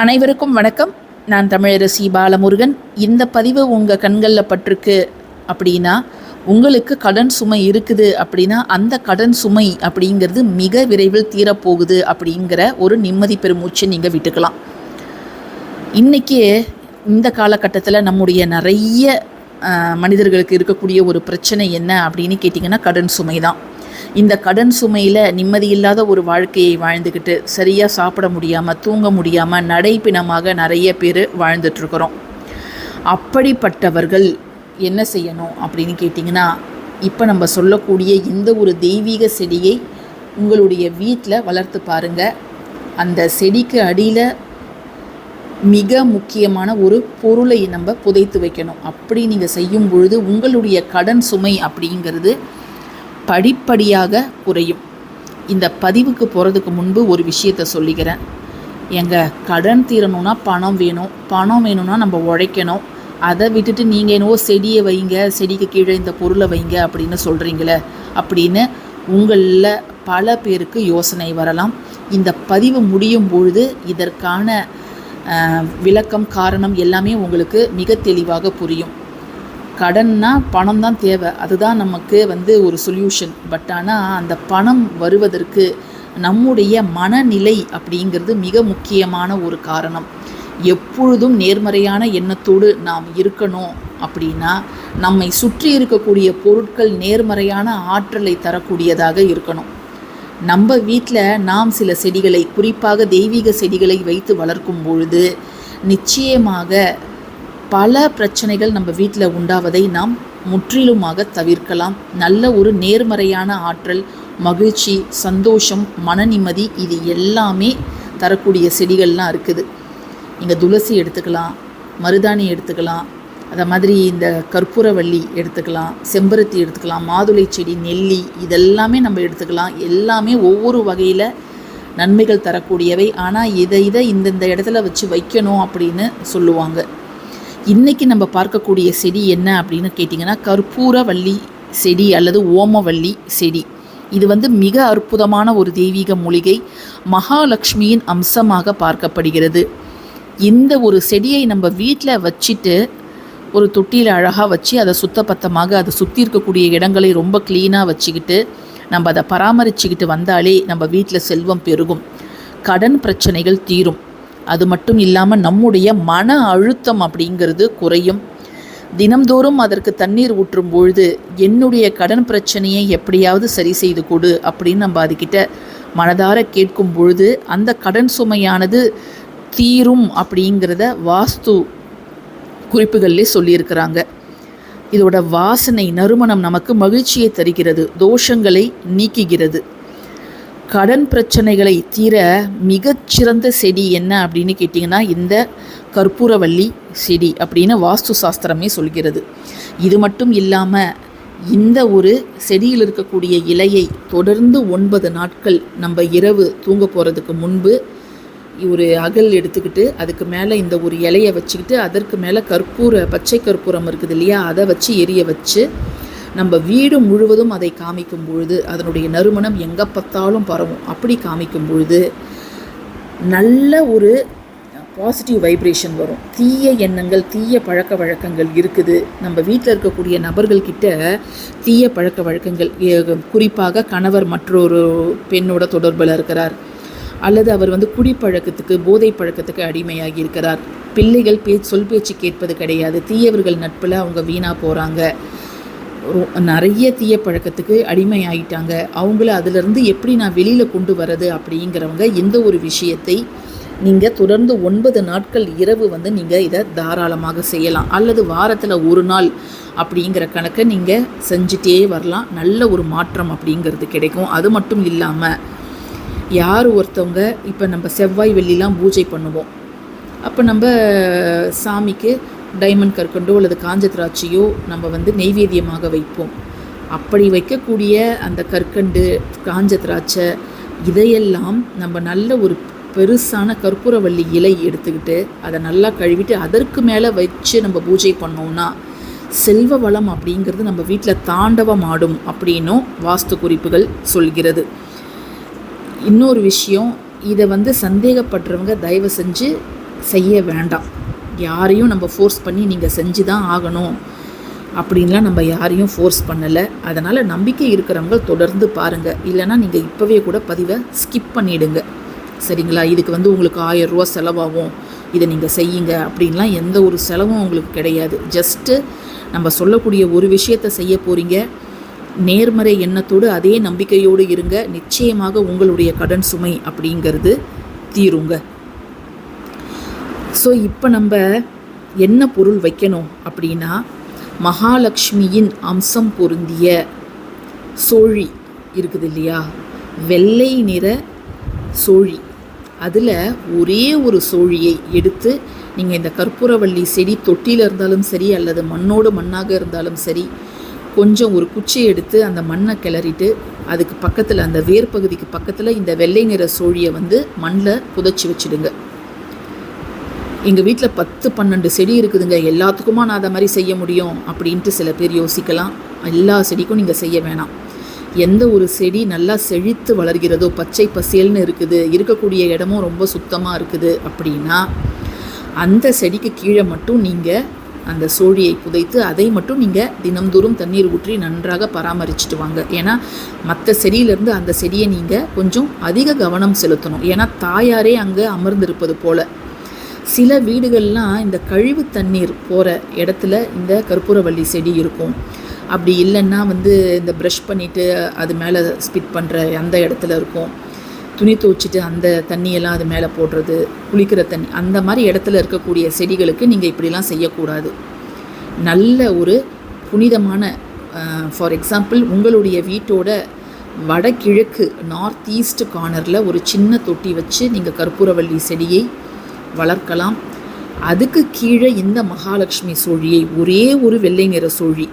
அனைவருக்கும் வணக்கம். நான் தமிழரசி பாலமுருகன். இந்த பதிவு உங்கள் கண்களில் பட்டிருக்கு அப்படின்னா உங்களுக்கு கடன் சுமை இருக்குது அப்படின்னா அந்த கடன் சுமை அப்படிங்கிறது மிக விரைவில் தீரப்போகுது அப்படிங்கிற ஒரு நிம்மதி பெருமூச்சை நீங்கள் விட்டுக்கலாம். இன்றைக்கி இந்த காலகட்டத்தில் நம்முடைய நிறைய மனிதர்களுக்கு இருக்கக்கூடிய ஒரு பிரச்சனை என்ன அப்படின்னு கேட்டிங்கன்னா கடன் சுமை தான் இந்த கடன் சுமையில் நிம்மதியில்லாத ஒரு வாழ்க்கையை வாழ்ந்துக்கிட்டு சரியாக சாப்பிட முடியாமல் தூங்க முடியாமல் நடைப்பிணமாக நிறைய பேர் வாழ்ந்துட்டுருக்குறோம். அப்படிப்பட்டவர்கள் என்ன செய்யணும் அப்படின்னு கேட்டிங்கன்னா இப்போ நம்ம சொல்லக்கூடிய இந்த ஒரு தெய்வீக செடியை உங்களுடைய வீட்டில் வளர்த்து பாருங்கள் அந்த செடிக்கு அடியில் மிக முக்கியமான ஒரு பொருளை நம்ம புதைத்து வைக்கணும். அப்படி நீங்கள் செய்யும் பொழுது உங்களுடைய கடன் சுமை அப்படிங்கிறது படிப்படியாக குறையும். இந்த பதிவுக்கு போகிறதுக்கு முன்பு ஒரு விஷயத்தை சொல்லிக்கிறேன். எங்கள் கடன் தீரணும்னா பணம் வேணும். பணம் வேணும்னா நம்ம உழைக்கணும். அதை விட்டுட்டு நீங்கள் என்னவோ செடியை வைங்க செடிக்கு கீழே இந்த பொருளை வைங்க அப்படின்னு சொல்கிறீங்களே அப்படின்னு உங்களில் பல பேருக்கு யோசனை வரலாம். இந்த பதிவு முடியும் பொழுது இதற்கான விளக்கம் காரணம் எல்லாமே உங்களுக்கு மிக தெளிவாக புரியும். கடன்னா பணம் தான் தேவை. அதுதான் நமக்கு வந்து ஒரு சொல்யூஷன் பட் ஆனால் அந்த பணம் வருவதற்கு நம்முடைய மனநிலை அப்படிங்கிறது மிக முக்கியமான ஒரு காரணம். எப்பொழுதும் நேர்மறையான எண்ணத்தோடு நாம் இருக்கணும் அப்படின்னா நம்மை சுற்றி இருக்கக்கூடிய பொருட்கள் நேர்மறையான ஆற்றலை தரக்கூடியதாக இருக்கணும். நம்ம வீட்டில் நாம் சில செடிகளை குறிப்பாக தெய்வீக செடிகளை வைத்து வளர்க்கும் பொழுது நிச்சயமாக பல பிரச்சனைகள் நம்ம வீட்டில் உண்டாவதை நாம் முற்றிலுமாக தவிர்க்கலாம். நல்ல ஒரு நேர்மறையான ஆற்றல் மகிழ்ச்சி சந்தோஷம் மன நிம்மதி இது எல்லாமே தரக்கூடிய செடிகள்லாம் இருக்குது. நீங்கள் துளசி எடுத்துக்கலாம் மருதாணி எடுத்துக்கலாம் அதை மாதிரி இந்த கற்பூரவள்ளி எடுத்துக்கலாம் செம்பருத்தி எடுத்துக்கலாம் மாதுளை செடி நெல்லி இதெல்லாமே நம்ம எடுத்துக்கலாம். எல்லாமே ஒவ்வொரு வகையில் நன்மைகள் தரக்கூடியவை. ஆனால் இதை இதை இந்தந்த இடத்துல வச்சு வைக்கணும் அப்படின்னு சொல்லுவாங்க. இன்றைக்கி நம்ம பார்க்கக்கூடிய செடி என்ன அப்படின்னு கேட்டிங்கன்னா கற்பூரவள்ளி செடி அல்லது ஓமவள்ளி செடி. இது வந்து மிக அற்புதமான ஒரு தெய்வீக மூலிகை மகாலட்சுமியின் அம்சமாக பார்க்கப்படுகிறது. இந்த ஒரு செடியை நம்ம வீட்டில் வச்சுட்டு ஒரு தொட்டியில் அழகாக வச்சு அதை சுத்தப்பத்தமாக அதை சுற்றி இருக்கக்கூடிய இடங்களை ரொம்ப க்ளீனாக வச்சுக்கிட்டு நம்ம அதை பராமரிச்சுக்கிட்டு வந்தாலே நம்ம வீட்டில் செல்வம் பெருகும். கடன் பிரச்சனைகள் தீரும். அது மட்டும் இல்லாமல் நம்முடைய மன அழுத்தம் அப்படிங்கிறது குறையும். தினம்தோறும் அதற்கு தண்ணீர் ஊற்றும் பொழுது என்னுடைய கடன் பிரச்சனையை எப்படியாவது சரி செய்து கொடு அப்படின்னு நம்ம அதுக்கிட்ட மனதார கேட்கும் பொழுது அந்த கடன் சுமையானது தீரும் அப்படிங்கிறத வாஸ்து குறிப்புகள்லே சொல்லியிருக்கிறாங்க. இதோட வாசனை நறுமணம் நமக்கு மகிழ்ச்சியை தருகிறது தோஷங்களை நீக்குகிறது. கடன் பிரச்சனைகளை தீர மிகச்சிறந்த செடி என்ன அப்படின்னு கேட்டிங்கன்னா இந்த கற்பூரவள்ளி செடி அப்படின்னு வாஸ்து சாஸ்திரமே சொல்கிறது. இது மட்டும் இல்லாமல் இந்த ஒரு செடியில் இருக்கக்கூடிய இலையை தொடர்ந்து ஒன்பது நாட்கள் நம்ம இரவு தூங்க போகிறதுக்கு முன்பு ஒரு அகல் எடுத்துக்கிட்டு அதுக்கு மேலே இந்த ஒரு இலையை வச்சுக்கிட்டு அதற்கு மேலே கற்பூர பச்சை கற்பூரம் இருக்குது இல்லையா அதை வச்சு எரிய வச்சு நம்ம வீடு முழுவதும் அதை காமிக்கும் பொழுது அதனுடைய நறுமணம் எங்கே பார்த்தாலும் பரவும். அப்படி காமிக்கும் பொழுது நல்ல ஒரு பாசிட்டிவ் வைப்ரேஷன் வரும். தீய எண்ணங்கள் தீய பழக்க வழக்கங்கள் இருக்குது. நம்ம வீட்டில் இருக்கக்கூடிய நபர்கள்கிட்ட தீய பழக்க வழக்கங்கள் குறிப்பாக கணவர் மற்றொரு பெண்ணோட தொடர்பில் இருக்கிறார். அல்லது அவர் வந்து குடிப்பழக்கத்துக்கு போதை பழக்கத்துக்கு அடிமையாகி இருக்கிறார். பிள்ளைகள் பே சொல் பேச்சு கேட்பது கிடையாது. தீயவர்கள் நட்பில் அவங்க வீணாக போகிறாங்க நிறைய தீய பழக்கத்துக்கு அடிமையாயிட்டாங்க. அவங்கள அதிலிருந்து எப்படி நான் வெளியில் கொண்டு வரது அப்படிங்கிறவங்க எந்த ஒரு விஷயத்தை நீங்கள் தொடர்ந்து ஒன்பது நாட்கள் இரவு வந்து நீங்கள் இதை தாராளமாக செய்யலாம். அல்லது வாரத்தில் ஒரு நாள் அப்படிங்கிற கணக்கை நீங்கள் செஞ்சுட்டே வரலாம். நல்ல ஒரு மாற்றம் அப்படிங்கிறது கிடைக்கும். அது மட்டும் இல்லாமல் யார் ஒருத்தவங்க இப்போ நம்ம செவ்வாய் வெள்ளிலாம் பூஜை பண்ணுவோம். அப்போ நம்ம சாமிக்கு டைமண்ட் கற்கண்டோ அல்லது காஞ்ச திராட்சையோ நம்ம வந்து நெய்வேத்தியமாக வைப்போம். அப்படி வைக்கக்கூடிய அந்த கற்கண்டு காஞ்ச திராட்சை இதையெல்லாம் நம்ம நல்ல ஒரு பெருசான கற்பூரவள்ளி இலை எடுத்துக்கிட்டு அதை நல்லா கழுவிட்டு அதற்கு மேலே வச்சு நம்ம பூஜை பண்ணோம்னா செல்வ வளம் அப்படிங்கிறது நம்ம வீட்டில் தாண்டவம் ஆடும் அப்படின்னும் வாஸ்து குறிப்புகள் சொல்கிறது. இன்னொரு விஷயம் இதை வந்து சந்தேகப்படுறவங்க தயவு செஞ்சு செய்ய வேண்டாம். யாரையும் நம்ம ஃபோர்ஸ் பண்ணி நீங்கள் செஞ்சு தான் ஆகணும். அப்படின்லாம் நம்ம யாரையும் ஃபோர்ஸ் பண்ணலை. அதனால் நம்பிக்கை இருக்கிறவங்க தொடர்ந்து பாருங்கள் இல்லைன்னா நீங்கள் இப்போவே கூட பதிவை ஸ்கிப் பண்ணிவிடுங்க சரிங்களா? இதுக்கு வந்து உங்களுக்கு ஆயிரம் ரூபா செலவாகும். இதை நீங்கள் செய்யுங்க. அப்படின்லாம் எந்த ஒரு செலவும் உங்களுக்கு கிடையாது. ஜஸ்ட்டு நம்ம சொல்லக்கூடிய ஒரு விஷயத்தை செய்ய போகிறீங்க நேர்மறை எண்ணத்தோடு அதே நம்பிக்கையோடு இருங்க. நிச்சயமாக உங்களுடைய கடன் சுமை அப்படிங்கிறது தீருங்க. ஸோ இப்போ நம்ம என்ன பொருள் வைக்கணும் அப்படின்னா மகாலட்சுமியின் அம்சம் பொருந்திய சோழி இருக்குது இல்லையா? வெள்ளை நிற சோழி. அதில் ஒரே ஒரு சோழியை எடுத்து நீங்கள் இந்த கற்பூரவள்ளி செடி தொட்டியில் இருந்தாலும் சரி அல்லது மண்ணோடு மண்ணாக இருந்தாலும் சரி கொஞ்சம் ஒரு குச்சியை எடுத்து அந்த மண்ணை கிளறிட்டு அதுக்கு பக்கத்தில் அந்த வேர் பகுதிக்கு பக்கத்தில் இந்த வெள்ளை நிற சோழியை வந்து மண்ணில் புதைச்சி வச்சிடுங்க. எங்கள் வீட்டில் பத்து பன்னெண்டு செடி இருக்குதுங்க. எல்லாத்துக்குமா நான் அதை மாதிரி செய்ய முடியும் அப்படின்ட்டு சில பேர் யோசிக்கலாம். எல்லா செடிக்கும் நீங்கள் செய்ய வேணாம். எந்த ஒரு செடி நல்லா செழித்து வளர்கிறதோ பச்சை பசேல்னு இருக்குது இருக்கக்கூடிய இடமும் ரொம்ப சுத்தமாக இருக்குது அப்படின்னா அந்த செடிக்கு கீழே மட்டும் நீங்கள் அந்த சோழியை புதைத்து அதை மட்டும் நீங்கள் தினம்தோறும் தண்ணீர் ஊற்றி நன்றாக பராமரிச்சுட்டு வாங்க. ஏன்னா மற்ற செடியிலேருந்து அந்த செடியை நீங்கள் கொஞ்சம் அதிக கவனம் செலுத்தணும். ஏன்னா தாயாரே அங்கே அமர்ந்திருப்பது போல். சில வீடுகள்லாம் இந்த கழிவு தண்ணீர் போகிற இடத்துல இந்த கற்பூரவள்ளி செடி இருக்கும். அப்படி இல்லைன்னா வந்து இந்த ப்ரஷ் பண்ணிவிட்டு அது மேலே ஸ்பிட் பண்ணுற அந்த இடத்துல இருக்கும். துணி துவைச்சிட்டு அந்த தண்ணியெல்லாம் அது மேலே போடுறது குளிக்கிற தண்ணி அந்த மாதிரி இடத்துல இருக்கக்கூடிய செடிகளுக்கு நீங்கள் இப்படிலாம் செய்யக்கூடாது. நல்ல ஒரு புனிதமான ஃபார் எக்ஸாம்பிள் உங்களுடைய வீட்டோட வடகிழக்கு நார்த் ஈஸ்ட் கார்னரில் ஒரு சின்ன தொட்டி வச்சு நீங்கள் கற்பூரவள்ளி செடியை வளர்க்கலாம். அதுக்கு கீழே இந்த மகாலட்சுமி சோழியை ஒரே ஒரு வெள்ளை நிற சோழி.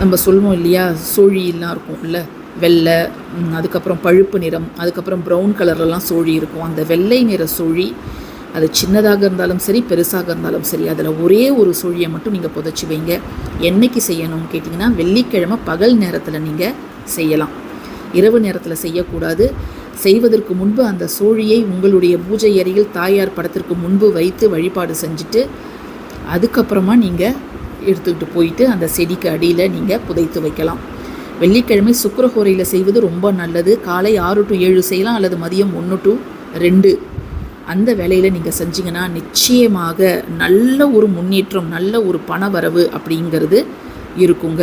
நம்ம சொல்லுவோம் இல்லையா சோழியெல்லாம் இருக்கும்ல வெள்ளை அதுக்கப்புறம் பழுப்பு நிறம் அதுக்கப்புறம் ப்ரௌன் கலர்லலாம் சோழி இருக்கும். அந்த வெள்ளை நிற சோழி அது சின்னதாக இருந்தாலும் சரி பெருசாக இருந்தாலும் சரி அதில் ஒரே ஒரு சோழியை மட்டும் நீங்கள் புதைச்சி வைங்க. என்றைக்கு செய்யணும்னு கேட்டிங்கன்னா வெள்ளிக்கிழமை பகல் நேரத்தில் நீங்கள் செய்யலாம். இரவு நேரத்தில் செய்யக்கூடாது. செய்வதற்கு முன்பு அந்த சோழியை உங்களுடைய பூஜை அறையில் தாயார் படத்திற்கு முன்பு வைத்து வழிபாடு செஞ்சுட்டு அதுக்கப்புறமா நீங்கள் எடுத்துக்கிட்டு போயிட்டு அந்த செடிக்கு அடியில் நீங்கள் புதைத்து வைக்கலாம். வெள்ளிக்கிழமை சுக்கரஹோரையில் செய்வது ரொம்ப நல்லது. காலை ஆறு டு ஏழு செய்யலாம் அல்லது மதியம் ஒன்று டு ரெண்டு. அந்த வேலையில் நீங்கள் செஞ்சீங்கன்னா நிச்சயமாக நல்ல ஒரு முன்னேற்றம் நல்ல ஒரு பண வரவு அப்படிங்கிறது இருக்குங்க.